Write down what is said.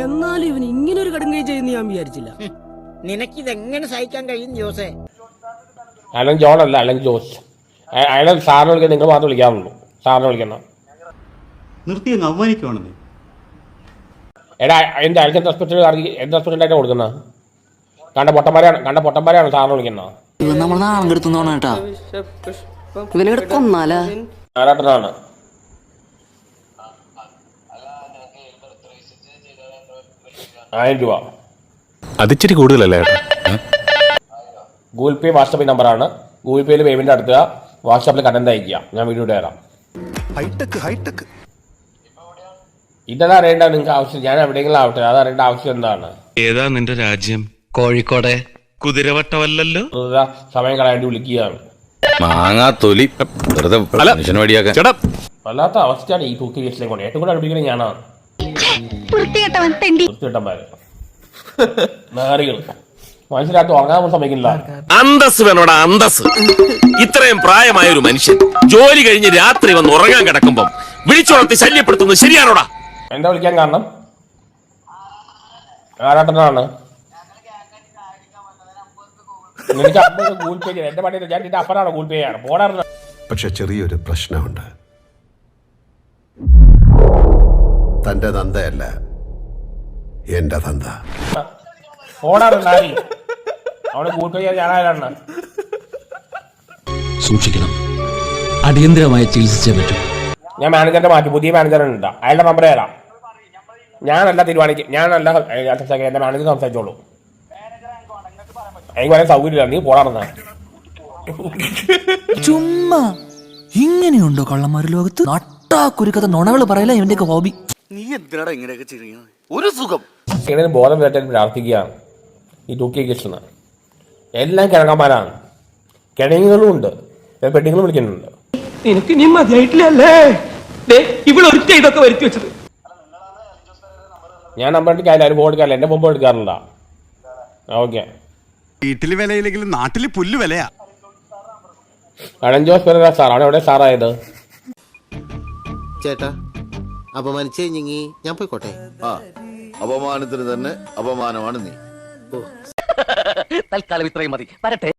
എന്നാലും ഇവൻ ഇങ്ങനെ ഒരു കടുങ്കൈ ചെയ്യുന്ന ഞാൻ വിചാരിച്ചില്ല. നിനക്കിതെങ്ങനെ സഹിക്കാൻ കഴിയും ജോസേ? അലൻ ജോൺ അല്ല അലൻ ജോസ്. അയ- അയാളെ സാറിനെ വിളിക്കാൻ നിങ്ങൾ മാത്രം വിളിക്കാറുള്ളൂ. സാറിനെ വിളിക്കണം. നിർത്തി അങ്ങ് അവമാനിക്കുവാണെന്നേ. എടാ എന്റെ അയൽക്കൻ ഹോസ്പിറ്റലിൽ എന്ത് ഹോസ്പിറ്റലായിട്ട് കൊടുക്കുന്നത് കണ്ട പൊട്ടന്മാരാണ് കണ്ട പൊട്ടന്മാരാണ് സാറിനെ വിളിക്കുന്നത് ഇവൻ നമ്മൾ നാളെ കെടുത്തുന്നോണ കേട്ടാ. ഇവനെ കൊന്നാലാ? ആരാട്ടനാണ്? ആയിരം രൂപ. അതിച്ചിരി കൂടുതലല്ലേ? ഗൂഗിൾ പേ വാട്സപ്പ് നമ്പറാണ് ഗൂഗിൾ പേയിൽ പേയ്മെന്റ് നടത്തുക. വാട്സാപ്പിൽ കണ്ടന്റ് അയക്കുക ഞാൻ വീഡിയോ തരാം. High tech high tech. ഇതെല്ലാം അറിയേണ്ട? നിങ്ങൾക്ക് ആവശ്യം ഞാൻ എവിടെയെങ്കിലും ആവട്ടെ. അത് അറിയേണ്ട ആവശ്യം എന്താണ്? ഏതാ നിന്റെ രാജ്യം? കോഴിക്കോടെ. കുതിരവട്ടമല്ലല്ലോ. വെറുതെ സമയം കളയാണ്ട് വിളിക്കുകയാണ്. മാങ്ങാ തൊലി വെറുതെ വല്ലാത്ത അവസ്ഥയാണ് ഈ തൂക്കി കേസിലേക്ക് കൊണ്ട് ഏറ്റവും കൂടുതൽ അടുപ്പിക്കുന്നത് ഞാനാണ്. വൃത്തികെട്ടവൻ തെണ്ടി. വൃത്തിയിട്ടന്മാര് നാരികൾ ഉറങ്ങാൻ പോലും സമ്മതിക്കില്ല അന്തസ് വേണോടാ അന്തസ് ഇത്രയും പ്രായമായ ഒരു മനുഷ്യൻ ജോലി കഴിഞ്ഞ് രാത്രി വന്ന് ഉറങ്ങാൻ കിടക്കുമ്പം വിളിച്ചുണർത്തി ശല്യപ്പെടുത്തുന്നത് ശരിയാണോടാ? എന്താ വിളിക്കാൻ കാരണം? ആരാട്ടനാണ്? ഗൂഗിൾ പേ എന്റെ പണി ഞാൻ നിന്റെ അപ്പനാണ് ഗൂഗിൾ പേ ചെയ്യാണ് പോടാറുണ്ട് പക്ഷെ ചെറിയൊരു പ്രശ്നമുണ്ട്. തന്റെ തന്തയല്ല. എന്റെ തന്ത. സൂക്ഷിക്കണം. അടിയന്തരമായി ചികിത്സിച്ചേ പറ്റൂ. ഞാൻ മാനേജറിന്റെ മാറ്റി. പുതിയ മാനേജറുണ്ട് അയാളുടെ നമ്പർ തരാം ഞാനല്ല തീരുമാനിക്കും ഞാനല്ല എന്റെ മാനേജർ സംസാരിച്ചോളൂ. എനിക്ക് പറയാൻ സൗകര്യമില്ല. നീ പോടാറുന്ന ചുമ്മാ. ഇങ്ങനെയുണ്ടോ കള്ളന്മാരുടെ ലോകത്ത്? നട്ടാ കുരുക്കഥ നുണകൾ പറയില്ല ഇവന്റെയൊക്കെ ഹോബി. നീ എന്തിനാടാ ഇങ്ങനെയൊക്കെ ചെയ്യുന്നത് ഒരു സുഖം. ഇങ്ങനെ ബോധം വരട്ടെ പ്രാർത്ഥിക്കുകയാണ്. ഈ തൂക്കിയ കൃഷ്ണ എല്ലാം കിഴങ്ങന്മാരാണ്. കിഴങ്ങുകളും ഉണ്ട്. പെണ്ണുങ്ങളും വിളിക്കുന്നുണ്ട്. എനിക്ക് നീ മതിയായിട്ടില്ലല്ലേ? ഇവിടെ ഒരു ഇതൊക്കെ വരുത്തി വെച്ചത്. ഞാൻ നമ്പർ എടുക്കാറില്ല അതിന് ഫോൺ എടുക്കാറില്ല. എന്റെ മുമ്പ് എടുക്കാറില്ല. ഓക്കെ വീട്ടിൽ വിലയില്ലെങ്കിലും നാട്ടിൽ പുല്ല് വിലയാ. അടഞ്ചോസ് പെരേര സാർ. അവിടെ എവിടെ സാറായത്? ചേട്ടാ അപമാനിച്ചു കഴിഞ്ഞെങ്കി ഞാൻ പോയിക്കോട്ടെ. ആ അപമാനത്തിന് തന്നെ അപമാനമാണ് നീ. തൽക്കാലം ഇത്രയും മതി. വരട്ടെ.